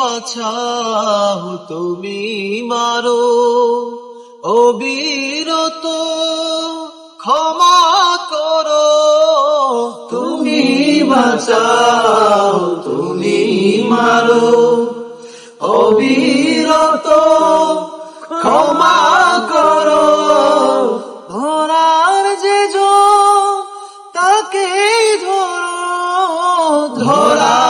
বাছাও তুমি মারো। অবিরত ক্ষমা করো। তুমি বাঁচাও তুমি মারো। অবিরত ক্ষমা করো। ধরার যে তাকে ধরো। ধরার